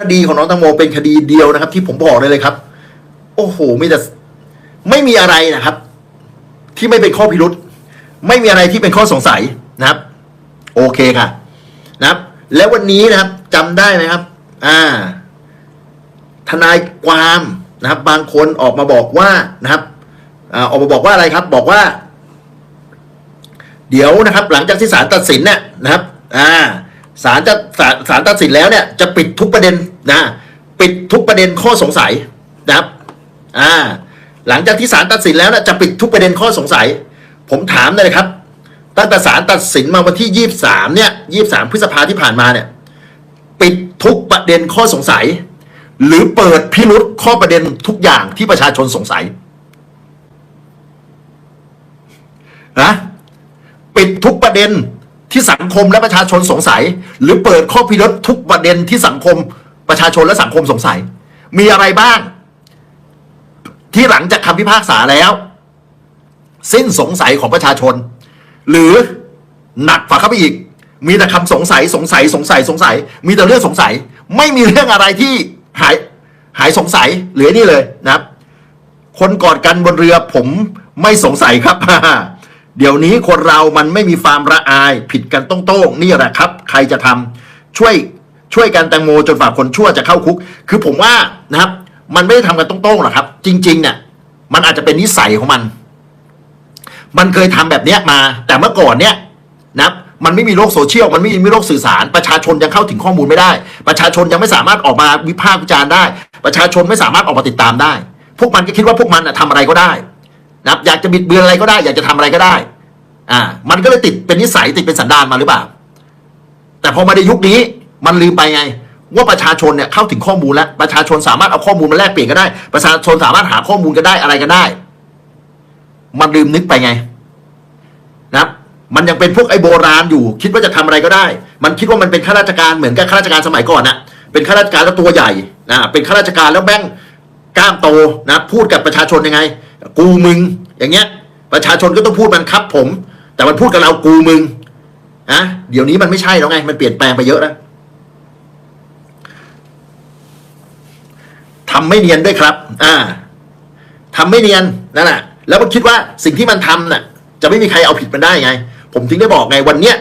คดีของน้องตังโมเป็นคดีเดียวนะครับ ที่ผมบอกเลยเลยครับ โอ้โหมีแต่ไม่มีอะไรนะครับ ที่ไม่เป็นข้อพิรุษไม่มีอะไรที่เป็นข้อสงสัยนะครับ โอเคค่ะนะครับ แล้ววันนี้นะครับจำได้ไหมครับ อ่า ทนายความนะครับ บางคนออกมาบอกว่านะครับอ่าออกมาบอกว่าอะไรครับ บอกว่า เดี๋ยวนะครับ หลังจากที่ศาลตัดสินเนี่ยนะครับ อ่า ศาลจะศาลศาลตัดสินแล้วเนี่ยจะปิดทุกประเด็นนะปิดทุกประเด็นข้อสงสัยนะครับอ่าหลังจากที่ศาลตัดสินแล้วนะจะปิดทุกประเด็นข้อสงสัย ผมถามเลยครับตั้งแต่ศาลตัดสินมาวันที่ยี่สามเนี่ยยี่สามพฤษภาที่ผ่านมาเนี่ยปิดทุกประเด็นข้อสงสัย หรือเปิดพิรุษข้อประเด็นทุกอย่างที่ประชาชนสงสัยนะปิดทุกประเด็น ที่สังคมและประชาชนสงสัย หรือเปิดข้อพิรุษทุกประเด็นที่สังคมประชาชนและสังคมสงสัย มีอะไรบ้าง ที่หลังจากคำพิพากษาแล้ว สิ้นสงสัยของประชาชน หรือหนักฝ่าเข้าไปอีก มีแต่คำสงสัยสงสัยสงสัยสงสัย มีแต่เรื่องสงสัย ไม่มีเรื่องอะไรที่หายหายสงสัยหรือนี่เลยนะครับ คนกอดกันบนเรือผมไม่สงสัยครับ เดี๋ยวนี้คนเรามันไม่มีความละอายผิดกันต้องโต้งนี่แหละครับ ใครจะทำช่วยช่วยกันแตงโมจนฝ่าคนชั่วจะเข้าคุก คือผมว่านะครับ มันไม่ได้ทำกันต้องโต้งหรอกครับ จริง ๆ เนี่ย มันอาจจะเป็นนิสัยของมัน มันเคยทำแบบเนี้ยมา แต่เมื่อก่อนเนี่ยนะครับมันไม่มีโลกโซเชียล มันไม่มีโลกสื่อสาร ประชาชนยังเข้าถึงข้อมูลไม่ได้ ประชาชนยังไม่สามารถออกมาวิพากษ์วิจารณ์ได้ ประชาชนไม่สามารถออกมาติดตามได้ พวกมันก็คิดว่าพวกมันน่ะทำอะไรก็ได้ นะครับอยากจะบิดเบือนอะไรก็ได้ อยากจะทำอะไรก็ได้ อ่า มันก็เลยติดเป็นนิสัยติดเป็นสันดานมาหรือเปล่า แต่พอมาในยุคนี้มันลืมไปไง ว่าประชาชนเนี่ยเข้าถึงข้อมูลแล้วประชาชนสามารถเอาข้อมูลมาแลกเปลี่ยนกันได้ ประชาชนสามารถหาข้อมูลกันได้อะไรกันได้ มันลืมนึกไปไง นะครับ มันยังเป็นพวกไอ้โบราณอยู่ คิดว่าจะทำอะไรก็ได้ มันคิดว่ามันเป็นข้าราชการเหมือนกับข้าราชการสมัยก่อนนะเป็นข้าราชการแล้วตัวใหญ่นะเป็นข้าราชการแล้วแม่งกล้ามโตนะพูดกับประชาชนยังไง กูมึง อย่างเงี้ย ประชาชนก็ต้องพูดมันครับผม แต่มันพูดกับเรากูมึงอะเดี๋ยวนี้มันไม่ใช่แล้วไง มันเปลี่ยนแปลงไปเยอะแล้วทำไม่เนียนด้วยครับ อ่าทำไม่เนียนนั่นแหละแล้วมันคิดว่าสิ่งที่มันทำน่ะ จะไม่มีใครเอาผิดมันได้ไง ผมถึงได้บอกไงวันเนี้ย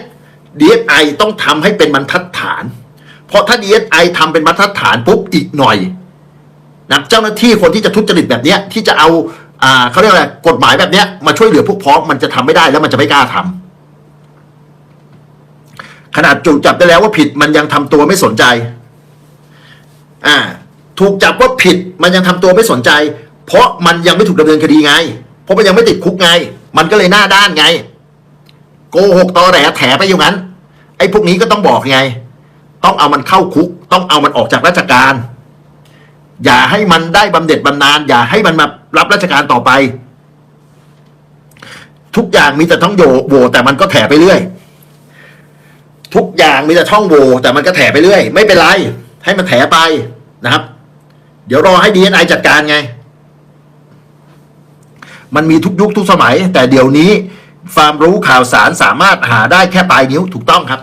DSI ต้องทำให้เป็นบรรทัดฐาน เพราะถ้า DSI ทำเป็นบรรทัดฐานปุ๊บอีกหน่อยนะเจ้าหน้าที่คนที่จะทุจริตแบบเนี้ยที่จะเอา อ่าเขาเรียกอะไรกฎหมายแบบเนี้ยมาช่วยเหลือพวกพ้องมันจะทำไม่ได้แล้วมันจะไม่กล้าทำขนาดจูกจับได้แล้วว่าผิดมันยังทำตัวไม่สนใจ อ่า ถูกจับว่าผิดมันยังทำตัวไม่สนใจ เพราะมันยังไม่ถูกดำเนินคดีไง เพราะมันยังไม่ติดคุกไง มันก็เลยหน้าด้านไง โกหกตอแหลแถไปอยู่งั้น ไอ้พวกนี้ก็ต้องบอกไง ต้องเอามันเข้าคุก ต้องเอามันออกจากราชการ อย่าให้มันได้บำเหน็จบำนาญอย่าให้มันมารับราชการต่อไป ทุกอย่างมีแต่ช่องโยโหวแต่มันก็แถไปเรื่อย ทุกอย่างมีแต่ช่องโหวแต่มันก็แถไปเรื่อย ไม่เป็นไร ให้มันแถไปนะครับ เดี๋ยวรอให้ดีเอ็นไอจัดการไง มันมีทุกยุคทุกสมัย แต่เดี๋ยวนี้ความรู้ข่าวสารสามารถหาได้แค่ปลายนิ้วถูกต้องครับ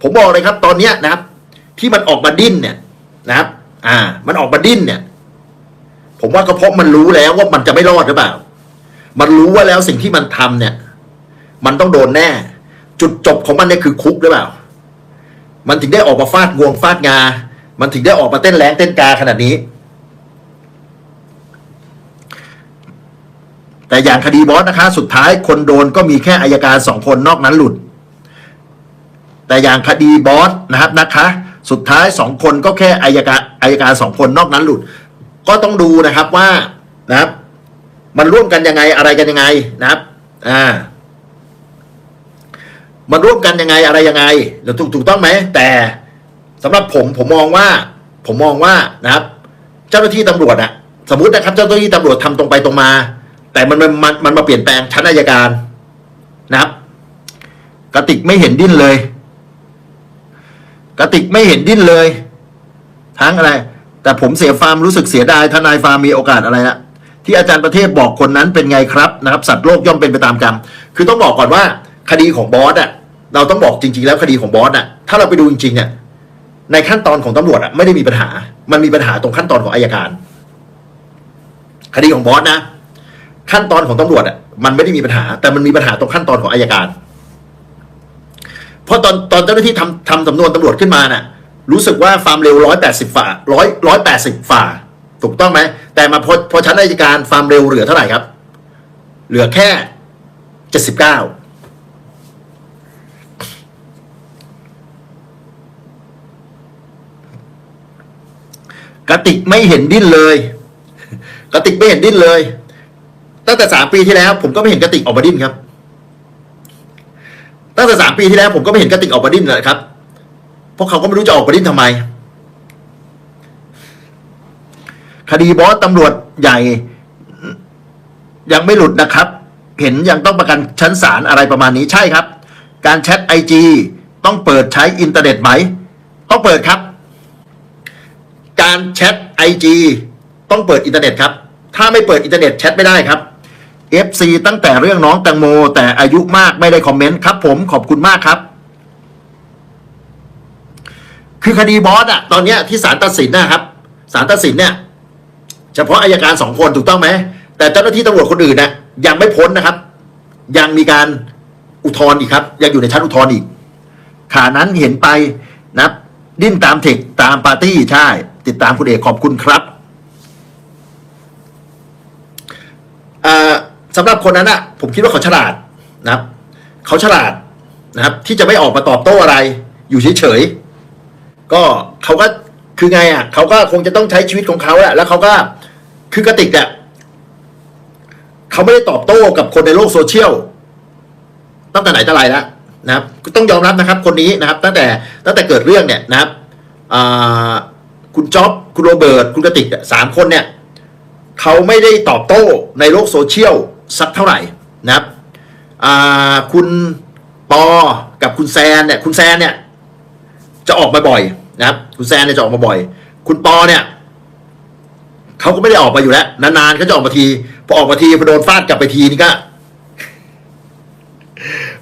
ผมบอกเลยครับตอนเนี้ยนะครับ ที่มันออกมาดิ้นเนี่ยนะครับ อ่า มันออกมาดิ้นเนี่ย ผมว่าก็เพราะมันรู้แล้วว่ามันจะไม่รอดหรือเปล่า มันรู้ว่าแล้วสิ่งที่มันทำเนี่ย มันต้องโดนแน่ จุดจบของมันเนี่ยคือคุกหรือเปล่า มันถึงได้ออกมาฟาดงวงฟาดงา มันถึงได้ออกมาเต้นแรงเต้นกาขนาดนี้ แต่อย่างคดีบอสนะคะ สุดท้ายคนโดนก็มีแค่อายการสองคนนอกนั้นหลุด แต่อย่างคดีบอสนะครับนะคะ สุดท้ายสองคนก็แค่อายการอายการสองคนนอกนั้นหลุด ก็ต้องดูนะครับว่านะครับ มันร่วมกันยังไงอะไรกันยังไงนะครับ อ่า มันร่วมกันยังไงอะไรยังไงเดี๋ยวถูกถูกต้องไหมแต่สำหรับผมผมมองว่า ผมมองว่านะครับ เจ้าหน้าที่ตำรวจอะสมมตินะครับ เจ้าหน้าที่ตำรวจทำตรงไปตรงมา แต่มันมันมันมันมาเปลี่ยนแปลงชั้นอายการนะครับกระติกไม่เห็นดิ้นเลย กระติกไม่เห็นดิ้นเลย ทั้งอะไร แต่ผมเสียฟาร์มรู้สึกเสียดายทนายฟาร์มมีโอกาสอะไรละที่อาจารย์ประเทศบอกคนนั้นเป็นไงครับนะครับ สัตว์โลกย่อมเป็นไปตามกรรม คือต้องบอกก่อนว่า คดีของบอสอะเราต้องบอกจริง ๆ แล้วคดีของบอสอะถ้าเราไปดูจริงๆเนี่ยในขั้นตอนของตำรวจอะไม่ได้มีปัญหา มันมีปัญหาตรงขั้นตอนของอายการ คดีของบอสนะ ขั้นตอนของตำรวจอะมันไม่ได้มีปัญหา แต่มันมีปัญหาตรงขั้นตอนของอายการ เพราะตอนตอนเจ้าหน้าที่ทำทำสำนวนตำรวจขึ้นมาน่ะ รู้สึกว่าความเร็วร้อยแปดสิบฝ่าร้อยร้อยแปดสิบฝ่า ถูกต้องไหม แต่มาพอพอชั้นอายการความเร็วเหลือเท่าไหร่ครับ เหลือแค่เจ็ดสิบเก้ากระติกไม่เห็นดิ้นเลยกระติกไม่เห็นดิ้นเลย ตั้งแต่สามปีที่แล้ว ผมก็ไม่เห็นกระติกออกมาดิ้นครับ ตั้งแต่สามปีที่แล้วผมก็ไม่เห็นกระติกออกมาดิ้นเลยครับ เพราะเขาก็ไม่รู้จะออกมาดิ้นทำไม คดีบอสตำรวจใหญ่ ยังไม่หลุดนะครับ เห็นยังต้องประกันชั้นศาลอะไรประมาณนี้ใช่ครับ การแชทไอจีต้องเปิดใช้อินเทอร์เน็ตไหม ต้องเปิดครับ การแชทไอจีต้องเปิดอินเทอร์เน็ตครับ ถ้าไม่เปิดอินเทอร์เน็ตแชทไม่ได้ครับ FC ตั้งแต่เรื่องน้องแตงโม แต่อายุมากไม่ได้คอมเมนต์ครับ ผมขอบคุณมากครับ คือคดีบอสอะตอนเนี้ยที่ศาลตัดสินนะครับศาลตัดสินเนี่ย เฉพาะอายการสองคนถูกต้องไหมแต่เจ้าหน้าที่ตำรวจคนอื่นเนี่ยยังไม่พ้นนะครับ ยังมีการอุทธรณ์อีกครับ ยังอยู่ในชั้นอุทธรณ์อีกขานั้นเห็นไปนะดิ้นตามเทคตามปาร์ตี้ใช่ ติดตามคุณเอกขอบคุณครับอ่า สำหรับคนนั้นอะผมคิดว่าเขาฉลาดนะครับเขาฉลาดนะครับ ที่จะไม่ออกมาตอบโต้อะไร อยู่เฉยๆก็เขาก็คือไงอะเขาก็คงจะต้องใช้ชีวิตของเขาอะแล้วเขาก็คือกระติกอะเขาไม่ได้ตอบโต้กับคนในโลกโซเชียลตั้งแต่ไหนแต่ไรแล้วนะครับต้องยอมรับนะครับ คนนี้นะครับ ตั้งแต่ตั้งแต่เกิดเรื่องเนี่ยนะครับคุณจ๊อบคุณโรเบิร์ตคุณกติกสามคนเนี่ยเขาไม่ได้ตอบโต้ในโลกโซเชียล สักเท่าไหร่นะครับคุณปอกับคุณแซนเนี่ยคุณแซนเนี่ยจะออกมาบ่อยนะครับ คุณแซนเนี่ยจะออกมาบ่อย คุณปอเนี่ยเขาก็ไม่ได้ออกมาอยู่แล้วนานๆเขาจะออกมาทีพอออกมาทีพอโดนฟาดกลับไปทีนี่ก็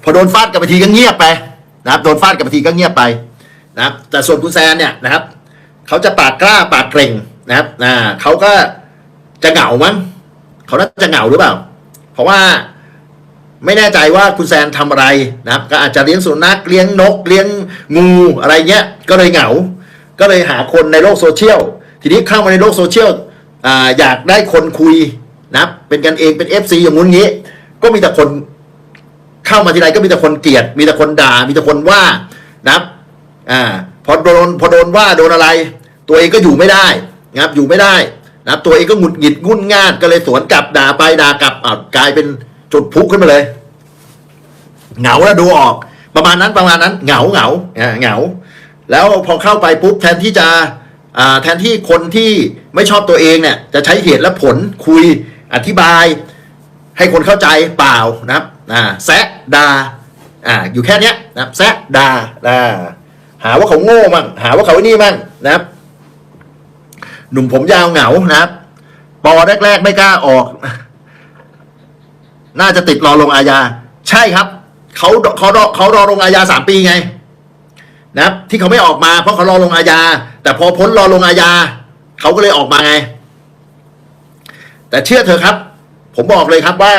พอโดนฟาดกลับไปทีก็เงียบไปนะครับโดนฟาดกลับไปทีก็เงียบไปนะครับ แต่ส่วนคุณแซนเนี่ยนะครับเขาจะปากกล้าปากเกร่งนะครับอ่าเขาก็จะเหงามั้งเขาน่าจะเหงาหรือเปล่า ราะว่าไม่แน่ใจว่าคุณแซนทำอะไรนะครับ ก็อาจจะเลี้ยงสุนัขเลี้ยงนก เลี้ยงงูอะไรเงี้ย ก็เลยเหงา ก็เลยหาคนในโลกโซเชียล ทีนี้เข้ามาในโลกโซเชียลออยากได้คนคุยนะเป็นกันเองเป็น FC อย่างงู้นงี้ ก็มีแต่คนเข้ามาทีไรก็มีแต่คนเกลียด มีแต่คนด่า มีแต่คนว่านะครับอ่าพอโดนพอโดนว่าโดนอะไร ตัวเองก็อยู่ไม่ได้นะครับอยู่ไม่ได้ นะครับตัวเองก็หงุดหงิดงุนง่านก็เลยสวนกลับด่าไปด่ากลับอ่ากลายเป็นจุดพุขึ้นมาเลย เหงาแล้วดูออก ประมาณนั้นประมาณนั้น เหงาเหงาเหงา แล้วพอเข้าไปปุ๊บแทนที่จะแทนที่คนที่ไม่ชอบตัวเองเนี่ย จะใช้เหตุและผลคุยอธิบาย ให้คนเข้าใจเปล่านะครับแซะดาอ่าอยู่แค่เนี้ยนะครับแซะดาอ่าหาว่าเขาโง่มั่งหาว่าเขาไอ้นี่มั่งนะครับ หนุ่มผมยาวเหงานะครับปอแรก ๆ ไม่กล้าออก น่าจะติดรอลงอาญา ใช่ครับเขาเขารอเขารอลงอาญาสามปีไง นะครับ ที่เขาไม่ออกมาเพราะเขารอลงอาญา แต่พอพ้นรอลงอาญาเขาก็เลยออกมาไง แต่เชื่อเถอะครับ ผมบอกเลยครับว่า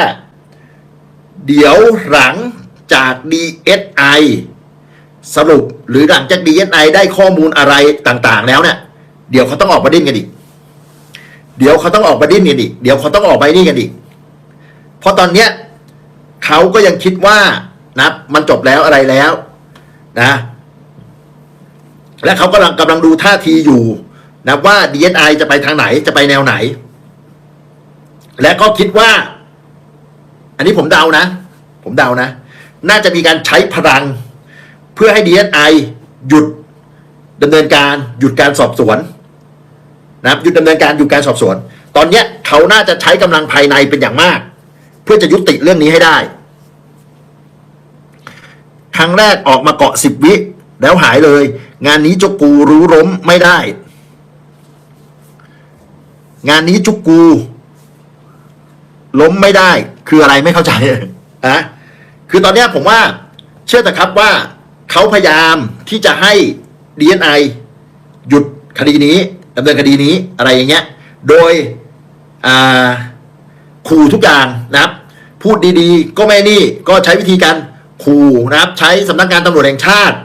เดี๋ยวหลังจาก DSI สรุปหรือหลังจาก DSI ได้ข้อมูลอะไรต่างๆ แล้วเนี่ย เดี๋ยวเขาต้องออกมาดิ้นกันอีก เดี๋ยวเขาต้องออกมาดิ้นกันอีก เดี๋ยวเขาต้องออกไปนี่กันอีก เพราะตอนเนี้ยเขาก็ยังคิดว่านะมันจบแล้วอะไรแล้ว นะ และเขากำลังกำลังดูท่าทีอยู่นะว่า DSI จะไปทางไหนจะไปแนวไหน และก็คิดว่า อันนี้ผมเดานะ ผมเดานะ น่าจะมีการใช้พลัง เพื่อให้ DSI หยุดดำเนินการหยุดการสอบสวน นะครับหยุดดำเนินการหยุดการสอบสวน ตอนเนี้ยเขาน่าจะใช้กำลังภายในเป็นอย่างมาก เพื่อจะยุติเรื่องนี้ให้ได้ ครั้งแรกออกมาเกาะสิบวิ แล้วหายเลย งานนี้จุกกูรู้ล้มไม่ได้ งานนี้จุกกู ล้มไม่ได้ คืออะไรไม่เข้าใจอะคือตอนนี้ผมว่า เชื่อแต่ครับว่าเขาพยายามที่จะให้ DNI หยุดคดีนี้ำเนินคดีนี้อะไรอย่างเงี้ย โดยขู่ทุกอย่างนะครับ พูดดีๆ ก็ไม่นี่ก็ใช้วิธีการขู่นะครับ ใช้สำนักงานตำรวจแห่งชาติ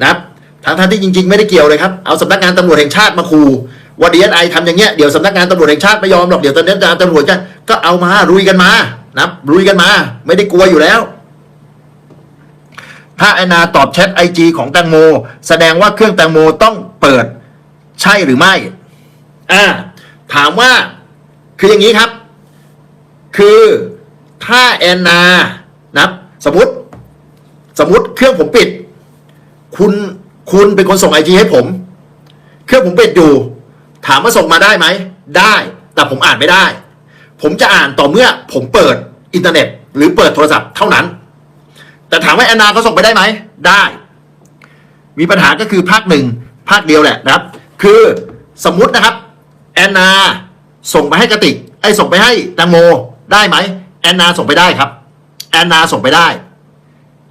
นะครับทั้งท่านที่จริง ๆ ไม่ได้เกี่ยวเลยครับเอาสำนักงานตำรวจแห่งชาติมาขู่ว่าดีเอสไอทำอย่างเงี้ยเดี๋ยวสำนักงานตำรวจแห่งชาติไม่ยอมหรอกเดี๋ยวตอนนี้ตำรวจจะก็เอามารุยกันมานะครับรุยกันมา ไม่ได้กลัวอยู่แล้วถ้าแอนนาตอบแชทไอจีของแตงโม แสดงว่าเครื่องแตงโมต้องเปิด ใช่หรือไม่ อ่าถามว่าคืออย่างนี้ครับ คือถ้าแอนนานะครับสมมติ สมมติเครื่องผมปิด คุณคุณเป็นคนส่งไอจีให้ผม เครื่องผมปิดอยู่ ถามว่าส่งมาได้ไหม ได้ แต่ผมอ่านไม่ได้ ผมจะอ่านต่อเมื่อผมเปิดอินเทอร์เน็ต หรือเปิดโทรศัพท์เท่านั้น แต่ถามว่าแอนนาเขาส่งไปได้ไหม ได้ มีปัญหาก็คือภาคหนึ่งภาคเดียวแหละนะครับ คือสมมตินะครับ แอนนาส่งไปให้กระติกไอ้ส่งไปให้แตงโมได้ไหมแอนนาส่งไปได้ครับแอนนาส่งไปได้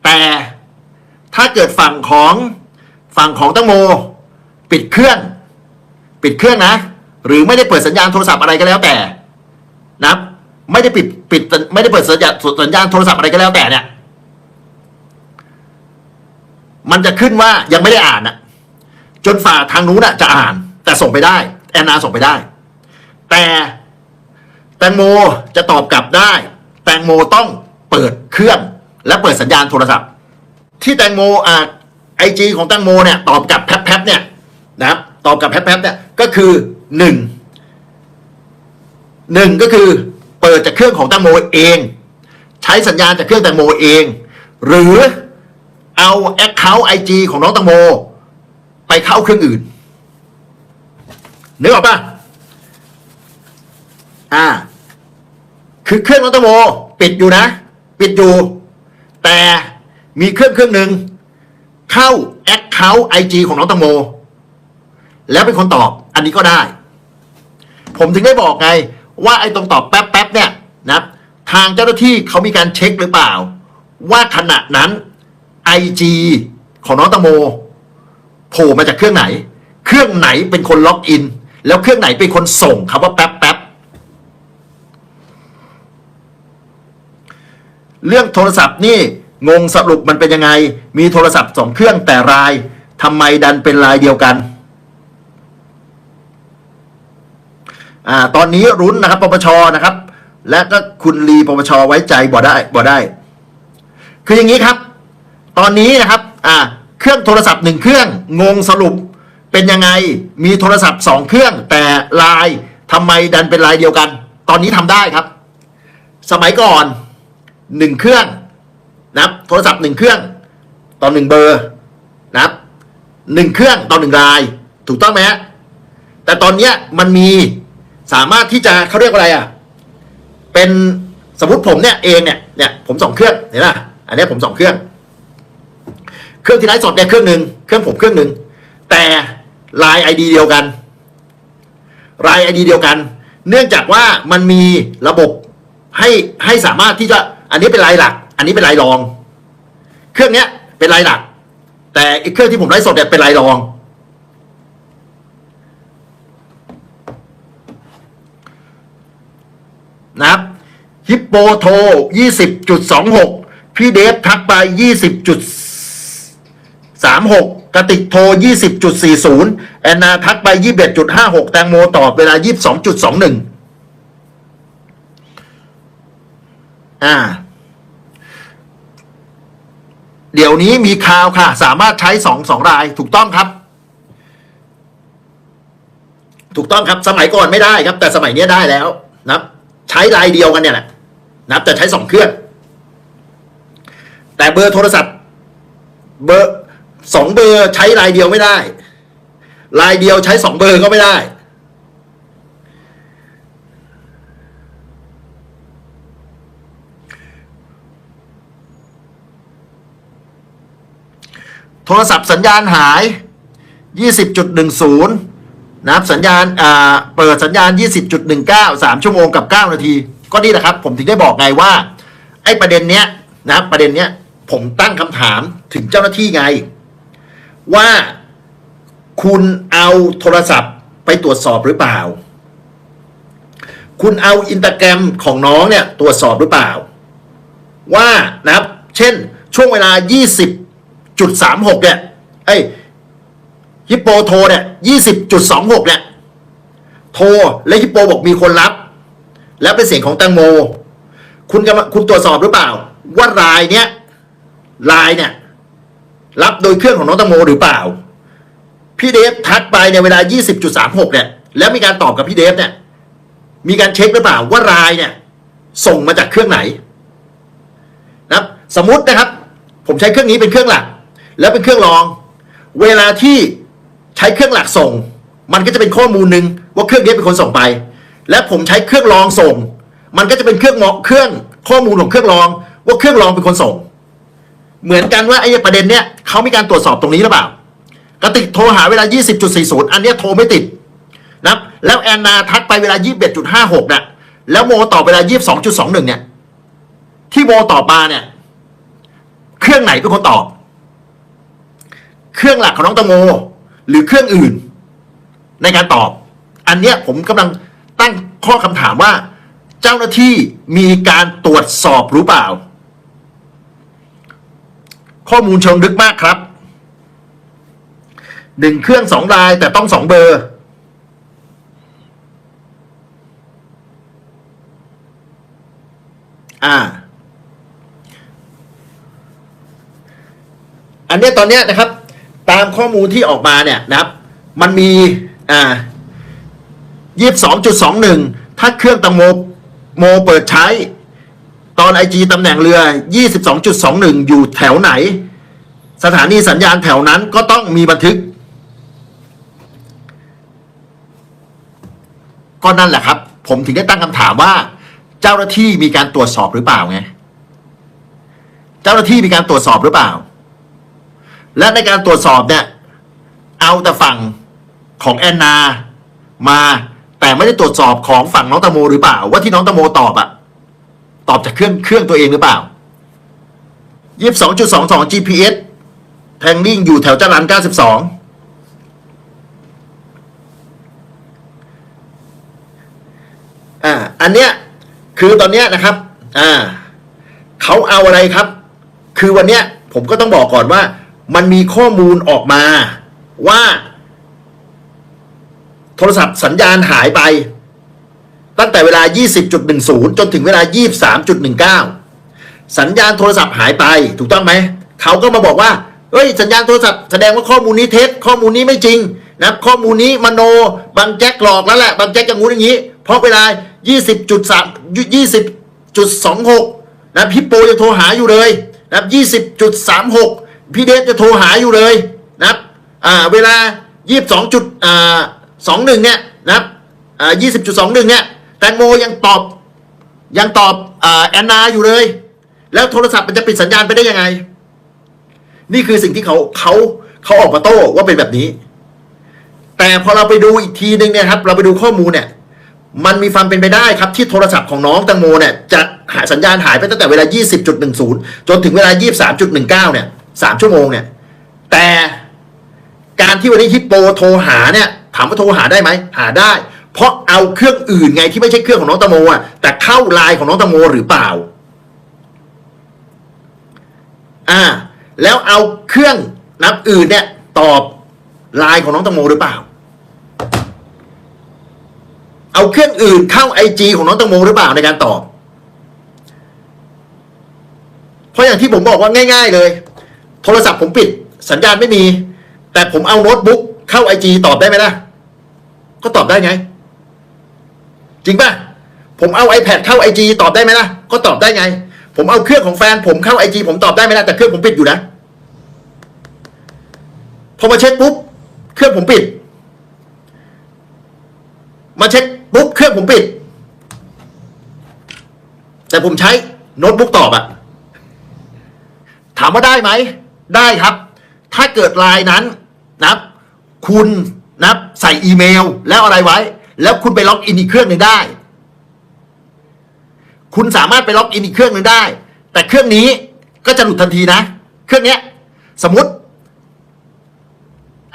แต่ถ้าเกิดฝั่งของฝั่งของแตังโม ปิดเครื่อง ปิดเครื่องนะ หรือไม่ได้เปิดสัญญาณโทรศัพท์อะไรก็แล้วแต่นะไม่ได้ปิดปิดไม่ได้เปิดสัญญาณสัญญาณโทรศัพท์อะไรก็แล้วแต่เนี่ย มันจะขึ้นว่ายังไม่ได้อ่านนะจนฝ่าทางนู้นน่ะจะอ่าน แต่ส่งไปได้ อนนาส่งไปได้ แต่แตงโมจะตอบกลับได้ แตงโมต้องเปิดเครื่องและเปิดสัญญาณโทรศัพท์ ที่แตงโมอ่าไอจีของแตงโมเนี่ยตอบกลับแป๊บๆเนี่ยนะครับตอบกลับแป๊บๆเนี่ยก็คือหนึ่งหนึ่งก็คือเปิดจากเครื่องของแตงโมเอง ใช้สัญญาณจากเครื่องแตงโมเอง หรือเอาแอคเคาท์ไอจีของน้องแตงโม ไปเข้าเครื่องอื่น นึกออกปะอ่า คือเครื่องน้องแตังโมปิดอยู่นะ ปิดอยู่ แต่มีเครื่องเครื่องหนึ่งเข้าแอคเคาท์ไอจีของน้องตังโม แล้วเป็นคนตอบ อันนี้ก็ได้ ผมถึงได้บอกไง ว่าไอ้ตรงตอบแป๊บแป๊บเนี่ยนะทางเจ้าหน้าที่เขามีการเช็คหรือเปล่า ว่าขณะนั้น IG ของน้องตังโมโผล่มาจากเครื่องไหน เครื่องไหนเป็นคนล็อกอิน แล้วเครื่องไหนเป็นคนส่งคำว่าแป๊บแป๊บเรื่องโทรศัพท์นี่งงสรุปมันเป็นยังไง มีโทรศัพท์สองเครื่องแต่รายทำไมดันเป็นรายเดียวกันอ่าตอนนี้รุ้นนะครับปปชนะครับ และก็คุณลีปปชไว้ใจบ่ได้บ่ได้ คืออย่างนี้ครับ ตอนนี้นะครับอ่าเครื่องโทรศัพท์หนึ่งเครื่องงงสรุป เป็นยังไงมีโทรศัพท์สองเครื่อง แต่ลายทำไมดันเป็นลายเดียวกัน ตอนนี้ทำได้ครับ สมัยก่อนหนึ่งเครื่องนะครับโทรศัพท์หนึ่งเครื่องต่อหนึ่งเบอร์นะครับหนึ่งเครื่องต่อหนึ่งราย ถูกต้องไหมฮะแต่ตอนนี้มันมีสามารถที่จะเขาเรียกว่าอะไรอะเป็นสมมติผมเนี่ยเองเนี่ยเนี่ยผมสองเครื่องเห็นป่ะอันนี้ผมสองเครื่อง เครื่องที่ไลฟ์สดเนี่ยเครื่องหนึ่งเครื่องผมเครื่องหนึ่งแต่ ลายไอดีเดียวกันลายไอดีเดียวกัน เนื่องจากว่ามันมีระบบให้ให้สามารถที่จะอันนี้เป็นลายหลัก อันนี้เป็นลายรอง เครื่องเนี้ยเป็นลายหลัก แต่อีกเครื่องที่ผมไลฟ์สดเนี่ยเป็นลายรอง นะครับฮิปโปโทร20.26พี่เดฟทักไป20.36ก กระติกโทร 20.40 แอนนาทักไป 21.56 แตงโมตอบเวลา 22.21 อ่า เดี๋ยวนี้มีข่าวค่ะ สามารถใช้สองสองรายถูกต้องครับ ถูกต้องครับสมัยก่อนไม่ได้ครับ แต่สมัยนี้ได้แล้วนะครับ ใช้ลายเดียวกันเนี่ยแหละนะครับแต่ใช้สองเครื่อง แต่เบอร์โทรศัพท์ เบอร์ สองเบอร์ใช้ลายเดียวไม่ได้ ลายเดียวใช้สองเบอร์ก็ไม่ได้ โทรศัพท์สัญญาณหาย 20.10 นะครับสัญญาณเปิดสัญญาณ 20.19 3 ชั่วโมงกับ 9 นาที ก็นี่แหละครับ ผมถึงได้บอกไงว่า ไอ้ประเด็นเนี้ยนะครับประเด็นเนี้ยผมตั้งคำถามถึงเจ้าหน้าที่ไง ว่าคุณเอาโทรศัพท์ไปตรวจสอบหรือเปล่า คุณเอาอินตาแกรมของน้องเนี่ยตรวจสอบหรือเปล่า ว่านะครับ เช่นช่วงเวลา 20.36เนี่ยไอ้ฮิปโปโทรเนี่ย20.26เนี่ยโทรและฮิปโปบอกมีคนรับ แล้วเป็นเสียงของแตงโม คุณกำลังคุณตรวจสอบหรือเปล่า ว่ารายเนี้ยรายเนี่ย รับโดยเครื่องของน้องแตงโมหรือเปล่า พี่เดฟทักไปในเวลา 20.36 เนี่ย แล้วมีการตอบกับพี่เดฟเนี่ย มีการเช็คหรือเปล่าว่ารายเนี่ย ส่งมาจากเครื่องไหนนะครับ สมมตินะครับ ผมใช้เครื่องนี้เป็นเครื่องหลัก แล้วเป็นเครื่องรอง เวลาที่ใช้เครื่องหลักส่ง มันก็จะเป็นข้อมูลหนึ่งว่าเครื่องนี้เป็นคนส่งไป และผมใช้เครื่องรองส่ง มันก็จะเป็นเครื่องมอเครื่องข้อมูลของเครื่องรอง ว่าเครื่องรองเป็นคนส่ง เหมือนกันว่าไอ้ประเด็นเนี้ยเขามีการตรวจสอบตรงนี้หรือเปล่ากระติกโทรหาเวลา 20.40 อันเนี้ยโทรไม่ติดนะแล้วแอนนาทักไปเวลา 21.56น่ะแล้วโมตอบเวลา 22.21 เนี่ย ที่โมตอบมาเนี่ย เครื่องไหนเป็นคนตอบ เครื่องหลักของน้องตังโม หรือเครื่องอื่น ในการตอบ อันเนี้ยผมกำลังตั้งข้อคำถามว่า เจ้าหน้าที่มีการตรวจสอบหรือเปล่า ข้อมูลเชิงลึกมากครับหนึ่งเครื่องสองรายแต่ต้องสองเบอร์ อ่า อันเนี้ยตอนเนี้ยนะครับ ตามข้อมูลที่ออกมาเนี่ยนะครับ มันมี อ่ายี่สิบสองจุดสองหนึ่งถ้าเครื่องตังโมโมเปิดใช้ ตอนไอจีตำแหน่งเรือ 22.21 อยู่แถวไหน สถานีสัญญาณแถวนั้นก็ต้องมีบันทึก ก็นั่นแหละครับ ผมถึงได้ตั้งคำถามว่า เจ้าหน้าที่มีการตรวจสอบหรือเปล่าไง เจ้าหน้าที่มีการตรวจสอบหรือเปล่า และในการตรวจสอบเนี่ย เอาแต่ฝั่งของแอนนามา แต่ไม่ได้ตรวจสอบของฝั่งน้องตะโมหรือเปล่า ว่าที่น้องตะโมตอบอะ ตอบจากเครื่องเครื่องตัวเองหรือเปล่ายี่สิบสองจุดสองสอง GPS แทงลิ่งอยู่แถวจรันเก้าสิบสองอ่าอันเนี้ยคือตอนเนี้ยนะครับ อ่าเขาเอาอะไรครับ คือวันเนี้ยผมก็ต้องบอกก่อนว่า มันมีข้อมูลออกมาว่า โทรศัพท์สัญญาณหายไป ตั้งแต่เวลา 20.10 จนถึงเวลา 23.19 สัญญาณโทรศัพท์หายไปถูกต้องไหม เขาก็มาบอกว่า เฮ้ย สัญญาณโทรศัพท์แสดงว่าข้อมูลนี้เท็จ ข้อมูลนี้ไม่จริงนะข้อมูลนี้มโน บางแจ็คหลอกแล้วแหละ บางแจ็คอย่างงู้นอย่างนี้ เพราะเวลา 20.3 20.26 นะพี่โปยังโทรหาอยู่เลยนะ20.36 พี่เดชจะโทรหาอยู่เลยนะอ่าเวลา 22จุดอ่า21 เนี่ยนะครับอ่า20.21 เนี่ย แตงโมยังตอบ ยังตอบอแอนนาอยู่เลย แล้วโทรศัพท์มันจะปิดสัญญาณไปได้ยังไง นี่คือสิ่งที่เขาเขาเขาออกมาโต้ว่าเป็นแบบนี้ แต่พอเราไปดูอีกทีหนึ่งเนี่ยครับ เราไปดูข้อมูลเนี่ย มันมีความเป็นไปได้ครับที่โทรศัพท์ของน้องแตังโมเนี่ยจะหาสัญญาณหายไปตั้งแต่เวลา 20.10 จนถึงเวลา 23.19 เนี่ย3ชั่วโมงเนี่ย แต่การที่วันนี้ฮิปโปโทรหาเนี่ยถามว่าโทรหาได้ไหม หาได้ เพราะเอาเครื่องอื่นไงที่ไม่ใช่เครื่องของน้องตงโมอะแต่เข้าไลน์ของน้องตงโมหรือเปล่า อ่า แล้วเอาเครื่องนับอื่นเนี่ย ตอบไลน์ของน้องตงโมหรือเปล่า เอาเครื่องอื่นเข้าไอจีของน้องตังโมหรือเปล่าในการตอบ เพราะอย่างที่ผมบอกว่าง่าย ๆ เลย โทรศัพท์ผมปิด สัญญาณไม่มี แต่ผมเอาโน้ตบุ๊กเข้าไอจีตอบได้ไหมล่ะ ก็ตอบได้ไง จริงป่ะ ผมเอา iPad เข้าไอจีตอบได้ไหมล่ะ ก็ตอบได้ไง ผมเอาเครื่องของแฟน ผมเข้าไอจีผมตอบได้ไหมล่ะ แต่เครื่องผมปิดอยู่นะ พอมาเช็คปุ๊บ เครื่องผมปิด มาเช็คปุ๊บ เครื่องผมปิด แต่ผมใช้โน้ตบุ๊กตอบอะถามว่าได้ไหม ได้ครับ ถ้าเกิดไลน์นั้นนะครับคุณนะับใส่อีเมลแล้วอะไรไว้ แล้วคุณไปล็อกอินอีกเครื่องหนึ่งได้ คุณสามารถไปล็อกอินอีกเครื่องหนึ่งได้ แต่เครื่องนี้ก็จะหลุดทันทีนะ เครื่องเนี้ย สมมติ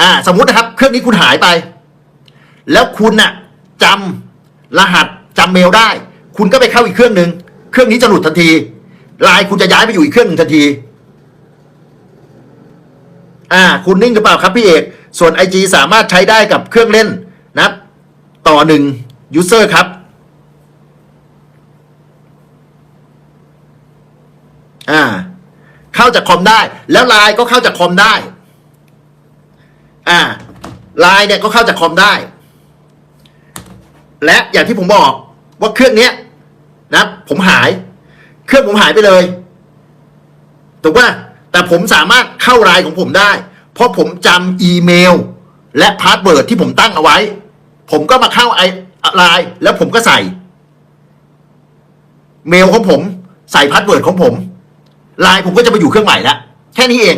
อ่า สมมตินะครับ เครื่องนี้คุณหายไป แล้วคุณน่ะจำรหัสจำเมลได้ คุณก็ไปเข้าอีกเครื่องหนึ่งเครื่องนี้จะหลุดทันทีไลน์คุณจะย้ายไปอยู่อีกเครื่องหนึ่งทันที อ่า คุณนิ่งหรือเปล่าครับพี่เอก ส่วน IG สามารถใช้ได้กับเครื่องเล่นนะครับ ต่อหนึ่งยูเซอร์ครับอ่าเข้าจากคอมได้ แล้วไลน์ก็เข้าจากคอมได้อ่าไลน์เนี่ยก็เข้าจากคอมได้ และอย่างที่ผมบอกว่าเครื่องเนี้ยนะผมหาย เครื่องผมหายไปเลยถูกป่ะแต่ผมสามารถเข้าไลน์ของผมได้ เพราะผมจำอีเมล และพาสเวิร์ดที่ผมตั้งเอาไว้ ผมก็มาเข้าไอไลน์แล้วผมก็ใส่ เมลของผม ใส่พาสเวิร์ดของผมไลน์ผมก็จะไปอยู่เครื่องใหม่แล้วแค่นี้เอง